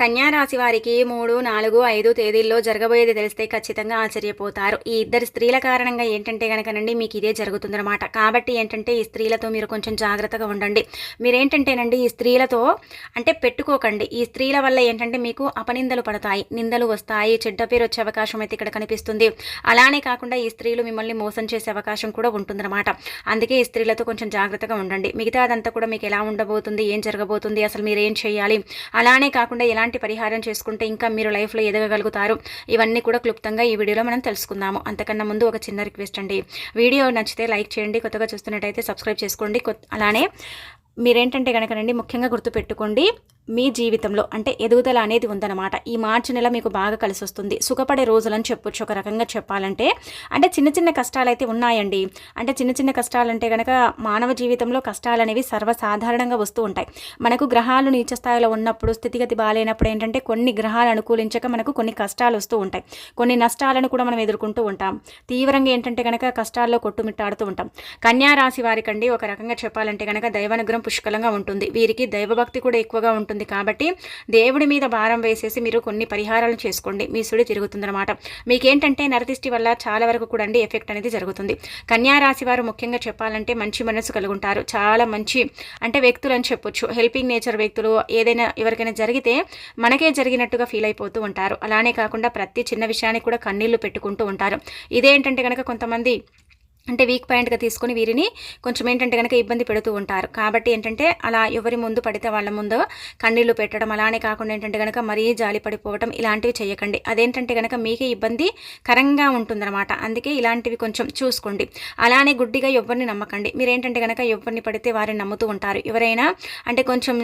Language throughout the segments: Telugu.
కన్యా రాశి వారికి మూడు నాలుగు ఐదు తేదీల్లో జరగబోయేది తెలిస్తే ఖచ్చితంగా ఆశ్చర్యపోతారు. ఈ ఇద్దరు స్త్రీల కారణంగా ఏంటంటే కనుకనండి మీకు ఇదే జరుగుతుందన్నమాట. కాబట్టి ఏంటంటే ఈ స్త్రీలతో మీరు కొంచెం జాగ్రత్తగా ఉండండి. మీరేంటంటేనండి ఈ స్త్రీలతో అంటే పెట్టుకోకండి. ఈ స్త్రీల వల్ల ఏంటంటే మీకు అపనిందలు పడతాయి. నిందలు వస్తాయి. చెడ్డ పేరు వచ్చే అవకాశం అయితే ఇక్కడ కనిపిస్తుంది. అలానే కాకుండా ఈ స్త్రీలు మిమ్మల్ని మోసం చేసే అవకాశం కూడా ఉంటుందన్నమాట. అందుకే ఈ స్త్రీలతో కొంచెం జాగ్రత్తగా ఉండండి. మిగతా అదంతా కూడా మీకు ఎలా ఉండబోతుంది? ఏం జరగబోతుంది? అసలు మీరు ఏం చేయాలి? అలానే కాకుండా ఎలాంటి పరిహారం చేసుకుంటే ఇంకా మీరు లైఫ్లో ఎదగగలుగుతారు? ఇవన్నీ కూడా క్లుప్తంగా ఈ వీడియోలో మనం తెలుసుకుందాము. అంతకన్నా ముందు ఒక చిన్న రిక్వెస్ట్ అండి. వీడియో నచ్చితే లైక్ చేయండి కొత్తగా చూస్తున్నట్టయితే సబ్స్క్రైబ్ చేసుకోండి. కొత్త- అలానే మీరేంటంటే కనుకనండి ముఖ్యంగా గుర్తుపెట్టుకోండి. మీ జీవితంలో అంటే ఎదుగుదల అనేది ఉందన్నమాట. ఈ మార్చి నెల మీకు బాగా కలిసి వస్తుంది సుఖపడే రోజులని చెప్పొచ్చు. ఒక రకంగా చెప్పాలంటే అంటే చిన్న చిన్న కష్టాలు అయితే ఉన్నాయండి. అంటే చిన్న చిన్న కష్టాలు అంటే కనుక మానవ జీవితంలో కష్టాలు అనేవి సర్వసాధారణంగా వస్తూ ఉంటాయి. మనకు గ్రహాలు నీచ స్థాయిలో ఉన్నప్పుడు స్థితిగతి బాగాలేనప్పుడు ఏంటంటే కొన్ని గ్రహాలు అనుకూలించక మనకు కొన్ని కష్టాలు వస్తూ ఉంటాయి. కొన్ని నష్టాలను కూడా మనం ఎదుర్కొంటూ ఉంటాం. తీవ్రంగా ఏంటంటే కనుక కష్టాల్లో కొట్టుమిట్టాడుతూ ఉంటాం. కన్యా రాశి వారికండి ఒక రకంగా చెప్పాలంటే కనుక దైవానుగ్రహం పుష్కలంగా ఉంటుంది. వీరికి దైవభక్తి కూడా ఎక్కువగా ఉంటుంది. కాబట్టి దేవుడి మీద భారం వేసేసి మీరు కొన్ని పరిహారాలు చేసుకోండి. మీ సుడి తిరుగుతుందన్నమాట. మీకేంటంటే నరదిష్టి వల్ల చాలా వరకు కూడా అండి ఎఫెక్ట్ అనేది జరుగుతుంది. కన్యా రాశి వారు ముఖ్యంగా చెప్పాలంటే మంచి మనసు కలుగుంటారు. చాలా మంచి అంటే వ్యక్తులు అని చెప్పొచ్చు. హెల్పింగ్ నేచర్ వ్యక్తులు ఏదైనా ఎవరికైనా జరిగితే మనకే జరిగినట్టుగా ఫీల్ అయిపోతూ ఉంటారు. అలానే కాకుండా ప్రతి చిన్న విషయానికి కూడా కన్నీళ్ళు పెట్టుకుంటూ ఉంటారు. ఇదేంటంటే కనుక కొంతమంది అంటే వీక్ పాయింట్గా తీసుకొని వీరిని కొంచెం ఏంటంటే కనుక ఇబ్బంది పెడుతూ ఉంటారు. కాబట్టి ఏంటంటే అలా ఎవరి ముందు పడితే వాళ్ళ ముందు కన్నీళ్ళు పెట్టడం అలానే కాకుండా ఏంటంటే కనుక మరీ జాలి పడిపోవడం ఇలాంటివి చేయకండి. అదేంటంటే కనుక మీకే ఇబ్బంది కరంగా ఉంటుందన్నమాట. అందుకే ఇలాంటివి కొంచెం చూసుకోండి. అలానే గుడ్డిగా ఎవరిని నమ్మకండి. మీరేంటంటే కనుక ఎవరిని పడితే వారిని నమ్ముతూ ఉంటారు. ఎవరైనా అంటే కొంచెం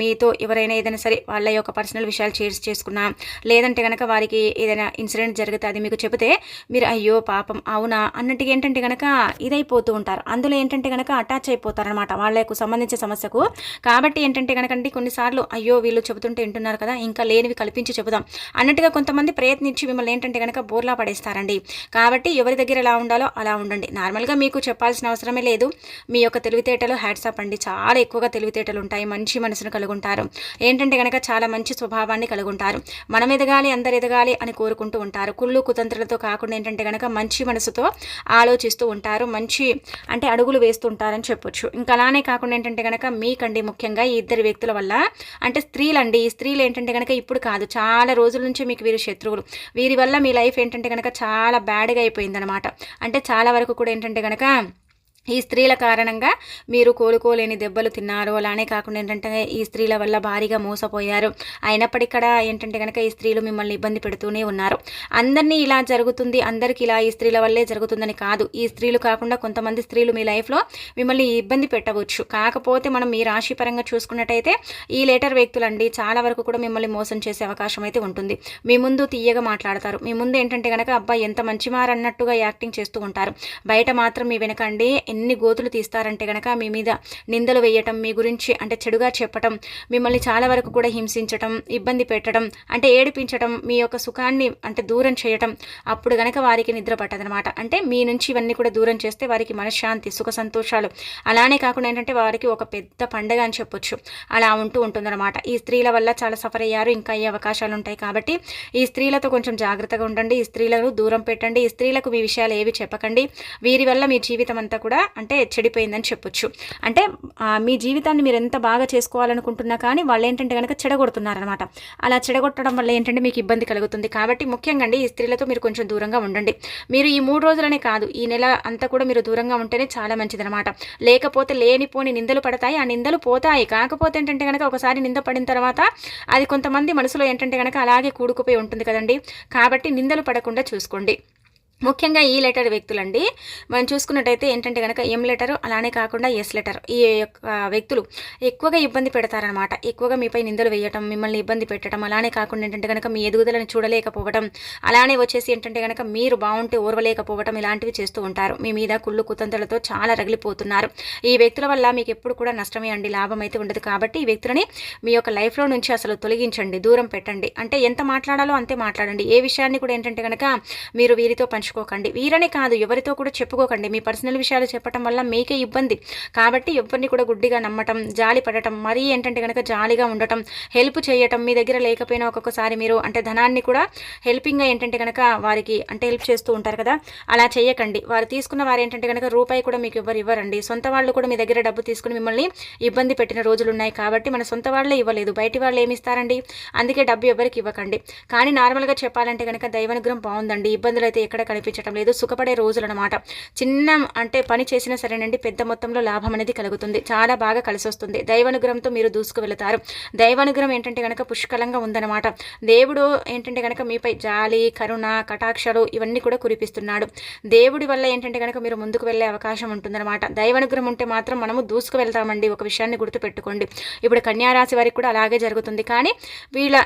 మీతో ఎవరైనా ఏదైనా సరే వాళ్ళ యొక్క పర్సనల్ విషయాలు షేర్స్ చేసుకున్నా లేదంటే కనుక వారికి ఏదైనా ఇన్సిడెంట్ జరిగితే అది మీకు చెబితే మీరు అయ్యో పాపం అవునా? అన్నట్టుగా ఏంటంటే కనుక ఇదైపోతూ ఉంటారు. అందులో ఏంటంటే కనుక అటాచ్ అయిపోతారనమాట వాళ్ళకు సంబంధించిన సమస్యకు. కాబట్టి ఏంటంటే కనుకండి కొన్నిసార్లు అయ్యో వీళ్ళు చెబుతుంటే వింటున్నారు కదా ఇంకా లేనివి కల్పించి చెబుదాం అన్నట్టుగా కొంతమంది ప్రయత్నించి మిమ్మల్ని ఏంటంటే కనుక బోర్లా పడేస్తారండి. కాబట్టి ఎవరి దగ్గర ఎలా ఉండాలో అలా ఉండండి. నార్మల్గా మీకు చెప్పాల్సిన అవసరమే లేదు. మీ యొక్క తెలివితేటలు హ్యాట్సాప్ అండి. చాలా ఎక్కువగా తెలివితేటలు ఉంటాయి. మంచి మనసును కలుగుంటారు. ఏంటంటే కనుక చాలా మంచి స్వభావాన్ని కలుగుంటారు. మనం ఎదగాలి అందరు ఎదగాలి అని కోరుకుంటూ ఉంటారు. కుళ్ళు కుతంత్రులతో కాకుండా ఏంటంటే కనుక మంచి మనసుతో ఆలోచిస్తూ ఉంటారు. మంచి అంటే అడుగులు వేస్తుంటారని చెప్పొచ్చు. ఇంకా అలానే కాకుండా ఏంటంటే కనుక మీకండి ముఖ్యంగా ఈ ఇద్దరు వ్యక్తుల వల్ల అంటే స్త్రీలండి ఈ స్త్రీలు ఏంటంటే కనుక ఇప్పుడు కాదు చాలా రోజుల నుంచి మీకు వీరు శత్రువులు. వీరి వల్ల మీ లైఫ్ ఏంటంటే కనుక చాలా బ్యాడ్గా అయిపోయిందనమాట అంటే చాలా వరకు కూడా ఏంటంటే కనుక ఈ స్త్రీల కారణంగా మీరు కోలుకోలేని దెబ్బలు తిన్నారు. అలానే కాకుండా ఏంటంటే ఈ స్త్రీల వల్ల భారీగా మోసపోయారు. అయినప్పటికీ ఏంటంటే కనుక ఈ స్త్రీలు మిమ్మల్ని ఇబ్బంది పెడుతూనే ఉన్నారు. అందరినీ ఇలా జరుగుతుంది అందరికీ ఇలా ఈ స్త్రీల వల్లే జరుగుతుందని కాదు. ఈ స్త్రీలు కాకుండా కొంతమంది స్త్రీలు మీ లైఫ్లో మిమ్మల్ని ఇబ్బంది పెట్టవచ్చు. కాకపోతే మనం మీ రాశి పరంగా చూసుకున్నట్టయితే ఈ లేటర్ వ్యక్తులండి చాలా వరకు కూడా మిమ్మల్ని మోసం చేసే అవకాశం అయితే ఉంటుంది. మీ ముందు తీయగా మాట్లాడతారు. మీ ముందు ఏంటంటే కనుక అబ్బాయి ఎంత మంచివారన్నట్టుగా యాక్టింగ్ చేస్తూ ఉంటారు. బయట మాత్రం మీ వెనకండి ఎన్ని గోతులు తీస్తారంటే కనుక మీ మీద నిందలు వేయటం మీ గురించి అంటే చెడుగా చెప్పటం మిమ్మల్ని చాలా వరకు కూడా హింసించటం ఇబ్బంది పెట్టడం అంటే ఏడిపించటం మీ యొక్క సుఖాన్ని అంటే దూరం చేయటం అప్పుడు గనక వారికి నిద్ర పట్టదనమాట అంటే మీ నుంచి ఇవన్నీ కూడా దూరం చేస్తే వారికి మనశ్శాంతి సుఖ సంతోషాలు. అలానే కాకుండా ఏంటంటే వారికి ఒక పెద్ద పండగ అని చెప్పొచ్చు. అలా ఉంటూ ఉంటుందన్నమాట. ఈ స్త్రీల వల్ల చాలా సఫర్ అయ్యారు ఇంకా అయ్యే అవకాశాలు ఉంటాయి కాబట్టి ఈ స్త్రీలతో కొంచెం జాగ్రత్తగా ఉండండి ఈ స్త్రీలను దూరం పెట్టండి ఈ స్త్రీలకు మీ విషయాలు ఏవి చెప్పకండి వీరి వల్ల మీ జీవితం అంతా కూడా అంటే చెడిపోయిందని చెప్పొచ్చు. అంటే మీ జీవితాన్ని మీరు ఎంత బాగా చేసుకోవాలనుకుంటున్నా కానీ వాళ్ళు ఏంటంటే కనుక చెడగొడుతున్నారనమాట. అలా చెడగొట్టడం వల్ల ఏంటంటే మీకు ఇబ్బంది కలుగుతుంది. కాబట్టి ముఖ్యంగా అండి ఈ స్త్రీలతో మీరు కొంచెం దూరంగా ఉండండి. మీరు ఈ మూడు రోజులనే కాదు ఈ నెల అంతా కూడా మీరు దూరంగా ఉంటేనే చాలా మంచిదనమాట. లేకపోతే లేనిపోని నిందలు పడతాయి. ఆ నిందలు పోతాయి. కాకపోతే ఏంటంటే కనుక ఒకసారి నింద పడిన తర్వాత అది కొంతమంది మనసులో ఏంటంటే కనుక అలాగే కూడుకుపోయి ఉంటుంది కదండి. కాబట్టి నిందలు పడకుండా చూసుకోండి. ముఖ్యంగా ఈ లెటర్ వ్యక్తులండి. మనం చూసుకున్నట్టయితే ఏంటంటే కనుక ఎం లెటర్ అలానే కాకుండా ఎస్ లెటర్. ఈ యొక్క వ్యక్తులు ఎక్కువగా ఇబ్బంది పెడతారనమాట ఎక్కువగా మీపై నిందలు వేయటం మిమ్మల్ని ఇబ్బంది పెట్టడం అలానే కాకుండా ఏంటంటే కనుక మీ ఎదుగుదలను చూడలేకపోవడం అలానే వచ్చేసి ఏంటంటే కనుక మీరు బాగుంటే ఓర్వలేకపోవడం ఇలాంటివి చేస్తూ ఉంటారు. మీ మీద కుళ్ళు కుతంతలతో చాలా రగిలిపోతున్నారు. ఈ వ్యక్తుల వల్ల మీకు ఎప్పుడు కూడా నష్టమే అండి లాభం అయితే ఉండదు. కాబట్టి ఈ వ్యక్తులని మీ యొక్క లైఫ్లో నుంచి అసలు తొలగించండి దూరం పెట్టండి. అంటే ఎంత మాట్లాడాలో అంతే మాట్లాడండి. ఏ విషయాన్ని కూడా ఏంటంటే కనుక మీరు వీరితో పంచు పంచుకోకండి వీరనే కాదు ఎవరితో కూడా చెప్పుకోకండి. మీ పర్సనల్ విషయాలు చెప్పటం వల్ల మీకే ఇబ్బంది. కాబట్టి ఎవరిని కూడా గుడ్డిగా నమ్మటం జాలి పడటం మరీ ఏంటంటే కనుక జాలిగా ఉండటం హెల్ప్ చేయటం మీ దగ్గర లేకపోయినా ఒక్కొక్కసారి మీరు అంటే ధనాన్ని కూడా హెల్పింగ్గా ఏంటంటే కనుక వారికి అంటే హెల్ప్ చేస్తూ ఉంటారు కదా అలా చేయకండి. వారు తీసుకున్న వారు ఏంటంటే కనుక రూపాయి కూడా మీకు ఎవరు ఇవ్వరండి. సొంత వాళ్ళు కూడా మీ దగ్గర డబ్బు తీసుకుని మిమ్మల్ని ఇబ్బంది పెట్టిన రోజులు ఉన్నాయి కాబట్టి మన సొంత వాళ్ళే ఇవ్వలేదు. బయటి వాళ్ళు ఏమి ఇస్తారండి? అందుకే డబ్బు ఎవరికి ఇవ్వకండి. కానీ నార్మల్గా చెప్పాలంటే కనుక దైవానుగ్రహం బాగుందండి. ఇబ్బందులు అయితే ఎక్కడ కనిపించడం లేదు. సుఖపడే రోజులు అనమాట చిన్న అంటే పని చేసినా సరేనండి పెద్ద మొత్తంలో లాభం అనేది కలుగుతుంది. చాలా బాగా కలిసి వస్తుంది దైవానుగ్రహంతో మీరు దూసుకు వెళతారు దైవానుగ్రహం ఏంటంటే కనుక పుష్కలంగా ఉందన్నమాట. దేవుడు ఏంటంటే కనుక మీపై జాలి కరుణ కటాక్షలు ఇవన్నీ కూడా కురిపిస్తున్నాడు. దేవుడి వల్ల ఏంటంటే కనుక మీరు ముందుకు వెళ్ళే అవకాశం ఉంటుందన్నమాట. దైవానుగ్రహం ఉంటే మాత్రం మనము దూసుకు వెళ్తామండి ఒక విషయాన్ని గుర్తుపెట్టుకోండి. ఇప్పుడు కన్యారాశి వారికి కూడా అలాగే జరుగుతుంది. కానీ వీళ్ళ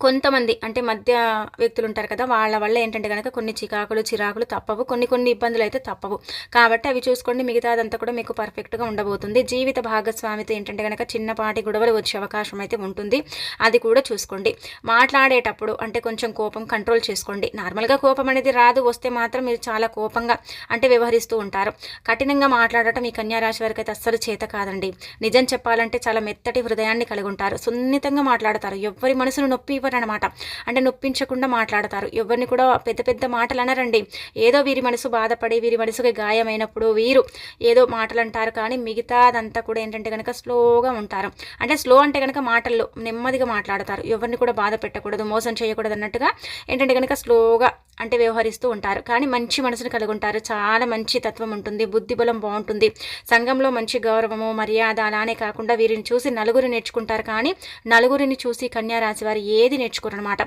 కొంతమంది అంటే మధ్య వ్యక్తులు ఉంటారు కదా వాళ్ళ వల్ల ఏంటంటే కనుక కొన్ని చికాకులు చిరాకులు తప్పవు. కొన్ని కొన్ని ఇబ్బందులు అయితే తప్పవు. కాబట్టి అవి చూసుకోండి. మిగతాదంతా కూడా మీకు పర్ఫెక్ట్గా ఉండబోతుంది. జీవిత భాగస్వామితో ఏంటంటే కనుక చిన్నపాటి గొడవలు వచ్చే అవకాశం అయితే ఉంటుంది. అది కూడా చూసుకోండి. మాట్లాడేటప్పుడు అంటే కొంచెం కోపం కంట్రోల్ చేసుకోండి. నార్మల్గా కోపం అనేది రాదు. వస్తే మాత్రం మీరు చాలా కోపంగా అంటే వ్యవహరిస్తూ ఉంటారు. కఠినంగా మాట్లాడటం ఈ కన్యారాశి వారికి అయితే అస్సలు చేత కాదండి. నిజం చెప్పాలంటే చాలా మెత్తటి హృదయాన్ని కలిగి ఉంటారు. సున్నితంగా మాట్లాడతారు. ఎవరి మనసును నొప్పి అనమాట అంటే నొప్పించకుండా మాట్లాడతారు. ఎవరిని కూడా పెద్ద పెద్ద మాటలు అనరండి. ఏదో వీరి మనసు బాధపడి వీరి మనసుకి గాయమైనప్పుడు వీరు ఏదో మాటలు అంటారు కానీ మిగతా అదంతా కూడా ఏంటంటే కనుక స్లోగా ఉంటారు. అంటే స్లో అంటే కనుక మాటల్లో నెమ్మదిగా మాట్లాడతారు. ఎవరిని కూడా బాధ పెట్టకూడదు మోసం చేయకూడదు అన్నట్టుగా ఏంటంటే కనుక స్లోగా అంటే వ్యవహరిస్తూ ఉంటారు. కానీ మంచి మనసును కలిగి ఉంటారు. చాలా మంచి తత్వం ఉంటుంది. బుద్ధి బలం బాగుంటుంది. సంఘంలో మంచి గౌరవము మర్యాద అలానే కాకుండా వీరిని చూసి నలుగురు నేర్చుకుంటారు కానీ నలుగురిని చూసి కన్యారాశి వారు ఏది నేర్చుకోరు అనమాట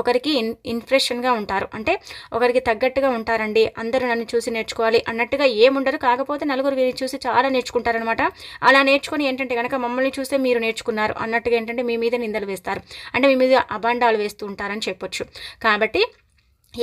ఒకరికి ఇన్ ఇన్ఫ్రెషన్గా ఉంటారు. అంటే ఒకరికి తగ్గట్టుగా ఉంటారండి. అందరూ నన్ను చూసి నేర్చుకోవాలి అన్నట్టుగా ఏముండరు కాకపోతే నలుగురు వీరిని చూసి చాలా నేర్చుకుంటారనమాట అలా నేర్చుకొని ఏంటంటే కనుక మమ్మల్ని చూస్తే మీరు నేర్చుకున్నారు అన్నట్టుగా ఏంటంటే మీ మీద నిందలు వేస్తారు. అంటే మీ మీద అభాండాలు వేస్తూ ఉంటారని చెప్పొచ్చు. కాబట్టి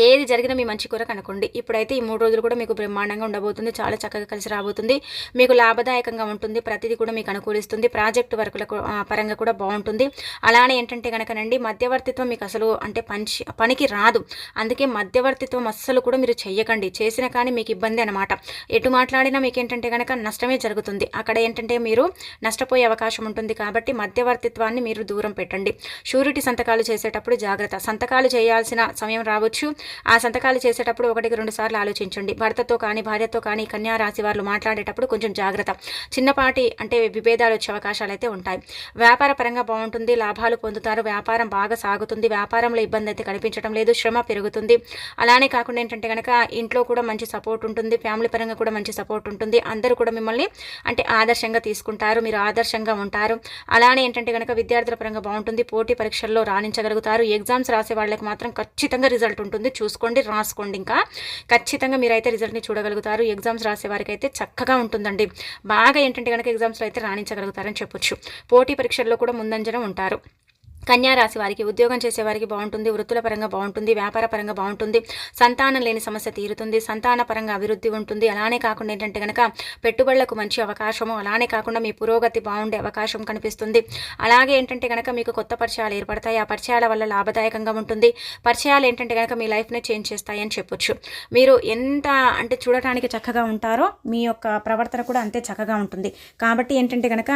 ఏది జరిగినా మీ మంచి కొరకు అనుకోండి ఇప్పుడైతే ఈ మూడు రోజులు కూడా మీకు బ్రహ్మాండంగా ఉండబోతుంది. చాలా చక్కగా కలిసి రాబోతుంది. మీకు లాభదాయకంగా ఉంటుంది. ప్రతిదీ కూడా మీకు అనుకూలిస్తుంది. ప్రాజెక్టు వర్కుల పరంగా కూడా బాగుంటుంది. అలానే ఏంటంటే కనుకనండి మధ్యవర్తిత్వం మీకు అసలు అంటే పంచి పనికి రాదు. అందుకే మధ్యవర్తిత్వం అస్సలు కూడా మీరు చెయ్యకండి. చేసిన కానీ మీకు ఇబ్బంది అనమాట ఎటు మాట్లాడినా మీకు ఏంటంటే కనుక నష్టమే జరుగుతుంది. అక్కడ ఏంటంటే మీరు నష్టపోయే అవకాశం ఉంటుంది కాబట్టి మధ్యవర్తిత్వాన్ని మీరు దూరం పెట్టండి. షూరిటీ సంతకాలు చేసేటప్పుడు జాగ్రత్త. సంతకాలు చేయాల్సిన సమయం రావచ్చు. ఆ సంతకాలు చేసేటప్పుడు ఒకటికి రెండు సార్లు ఆలోచించండి. భర్తతో కానీ భార్యతో కానీ కన్యా రాశి వారు మాట్లాడేటప్పుడు కొంచెం జాగ్రత్త. చిన్నపాటి అంటే విభేదాలు వచ్చే అవకాశాలు అయితే ఉంటాయి. వ్యాపార పరంగా బాగుంటుంది లాభాలు పొందుతారు వ్యాపారం బాగా సాగుతుంది వ్యాపారంలో ఇబ్బంది అయితే కనిపించడం లేదు శ్రమ పెరుగుతుంది. అలానే కాకుండా ఏంటంటే కనుక ఇంట్లో కూడా మంచి సపోర్ట్ ఉంటుంది ఫ్యామిలీ పరంగా కూడా మంచి సపోర్ట్ ఉంటుంది. అందరూ కూడా మిమ్మల్ని అంటే ఆదర్శంగా తీసుకుంటారు మీరు ఆదర్శంగా ఉంటారు. అలానే ఏంటంటే కనుక విద్యార్థుల పరంగా బాగుంటుంది పోటీ పరీక్షల్లో రాణించగలుగుతారు. ఎగ్జామ్స్ రాసే వాళ్ళకి మాత్రం ఖచ్చితంగా రిజల్ట్ ఉంటుంది. చూసుకోండి రాసుకోండి ఇంకా. ఖచ్చితంగా మీరైతే రిజల్ట్ని చూడగలుగుతారు. ఎగ్జామ్స్ రాసే వారికి అయితే చక్కగా ఉంటుందండి. బాగా ఏంటంటే కనుక ఎగ్జామ్స్లో అయితే రాణించగలుగుతారని చెప్పొచ్చు. పోటీ పరీక్షల్లో కూడా ముందంజన ఉంటారు. కన్యారాశి వారికి ఉద్యోగం చేసే వారికి బాగుంటుంది వృత్తుల పరంగా బాగుంటుంది వ్యాపార పరంగా బాగుంటుంది. సంతానం లేని సమస్య తీరుతుంది సంతాన పరంగా అభివృద్ధి ఉంటుంది. అలానే కాకుండా ఏంటంటే కనుక పెట్టుబడులకు మంచి అవకాశము అలానే కాకుండా మీ పురోగతి బాగుండే అవకాశం కనిపిస్తుంది. అలాగే ఏంటంటే కనుక మీకు కొత్త పరిచయాలు ఏర్పడతాయి. ఆ పరిచయాల వల్ల లాభదాయకంగా ఉంటుంది. పరిచయాలు ఏంటంటే కనుక మీ లైఫ్ని చేంజ్ చేస్తాయని చెప్పొచ్చు. మీరు ఎంత అంటే చూడటానికి చక్కగా ఉంటారో మీ యొక్క ప్రవర్తన కూడా అంతే చక్కగా ఉంటుంది. కాబట్టి ఏంటంటే కనుక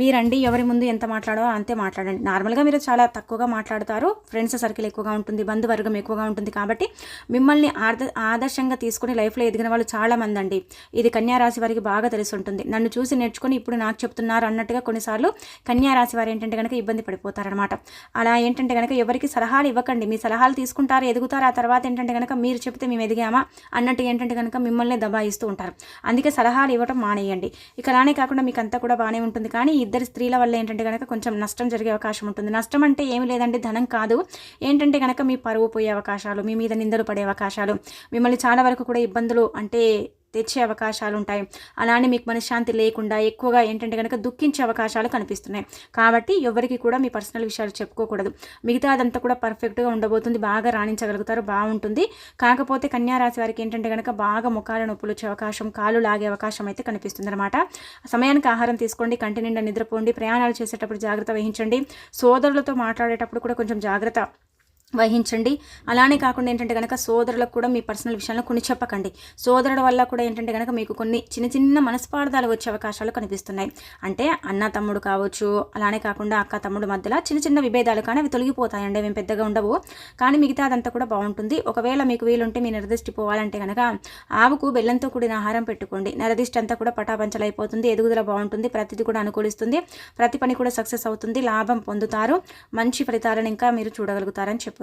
మీరండి ఎవరి ముందు ఎంత మాట్లాడో అంతే మాట్లాడండి. నార్మల్గా మీరు చాలా తక్కువగా మాట్లాడతారు. ఫ్రెండ్స్ సర్కిల్ ఎక్కువగా ఉంటుంది బంధువర్గం ఎక్కువగా ఉంటుంది కాబట్టి మిమ్మల్ని ఆదర్శంగా తీసుకుని లైఫ్లో ఎదిగిన వాళ్ళు చాలామంది అండి. ఇది కన్యారాశి వారికి బాగా తెలిసి ఉంటుంది. నన్ను చూసి నేర్చుకుని ఇప్పుడు నాకు చెప్తున్నారు అన్నట్టుగా కొన్నిసార్లు కన్యారాశి వారు ఏంటంటే కనుక ఇబ్బంది పడిపోతారనమాట అలా ఏంటంటే కనుక ఎవరికి సలహాలు ఇవ్వకండి. మీ సలహాలు తీసుకుంటారు ఎదుగుతారు ఆ తర్వాత ఏంటంటే కనుక మీరు చెప్తే మేము ఎదిగామా అన్నట్టు ఏంటంటే కనుక మిమ్మల్ని దబాయిస్తూ ఉంటారు. అందుకే సలహాలు ఇవ్వటం మానేయండి. ఇక అలానే కాకుండా మీకు అంతా కూడా బాగానే ఉంటుంది. కానీ ఇద్దరు స్త్రీల వల్ల ఏంటంటే కనుక కొంచెం నష్టం జరిగే అవకాశం ఉంటుంది. నష్టం నష్టం అంటే ఏమి లేదండి ధనం కాదు. ఏంటంటే కనుక మీ పరువు పోయే అవకాశాలు మీ మీద నిందలు పడే అవకాశాలు మిమ్మల్ని చాలా వరకు కూడా ఇబ్బందులు అంటే తెచ్చే అవకాశాలు ఉంటాయి అలానే మీకు మనశ్శాంతి లేకుండా ఎక్కువగా ఏంటంటే కనుక దుఃఖించే అవకాశాలు కనిపిస్తున్నాయి. కాబట్టి ఎవరికి కూడా మీ పర్సనల్ విషయాలు చెప్పుకోకూడదు. మిగతా అదంతా కూడా పర్ఫెక్ట్గా ఉండబోతుంది. బాగా రాణించగలుగుతారు. బాగుంటుంది కాకపోతే కన్యారాశి వారికి ఏంటంటే కనుక బాగా ముఖాల నొప్పులు వచ్చే అవకాశం కాలు లాగే అవకాశం అయితే కనిపిస్తుంది అనమాట సమయానికి ఆహారం తీసుకోండి. కంటి నిండా నిద్రపోండి. ప్రయాణాలు చేసేటప్పుడు జాగ్రత్త వహించండి. సోదరులతో మాట్లాడేటప్పుడు కూడా కొంచెం జాగ్రత్త వహించండి. అలానే కాకుండా ఏంటంటే కనుక సోదరులకు కూడా మీ పర్సనల్ విషయాలను కొన్ని చెప్పకండి. సోదరుల వల్ల కూడా ఏంటంటే కనుక మీకు కొన్ని చిన్న చిన్న మనస్పార్థాలు వచ్చే అవకాశాలు కనిపిస్తున్నాయి. అంటే అన్న తమ్ముడు కావచ్చు అలానే కాకుండా అక్క తమ్ముడు మధ్యలో చిన్న చిన్న విభేదాలు కానీ అవి తొలగిపోతాయండి. మేము పెద్దగా ఉండవు. కానీ మిగతా అదంతా కూడా బాగుంటుంది. ఒకవేళ మీకు వీలుంటే మీ నిర్దిష్టి పోవాలంటే కనుక ఆవుకు బెల్లంతో కూడిన ఆహారం పెట్టుకోండి. నరదిష్టి అంతా కూడా పటాపంచలైపోతుంది. ఎదుగుదల బాగుంటుంది. ప్రతిదీ కూడా అనుకూలిస్తుంది. ప్రతి పని కూడా సక్సెస్ అవుతుంది. లాభం పొందుతారు. మంచి ఫలితాలను ఇంకా మీరు చూడగలుగుతారని చెప్పారు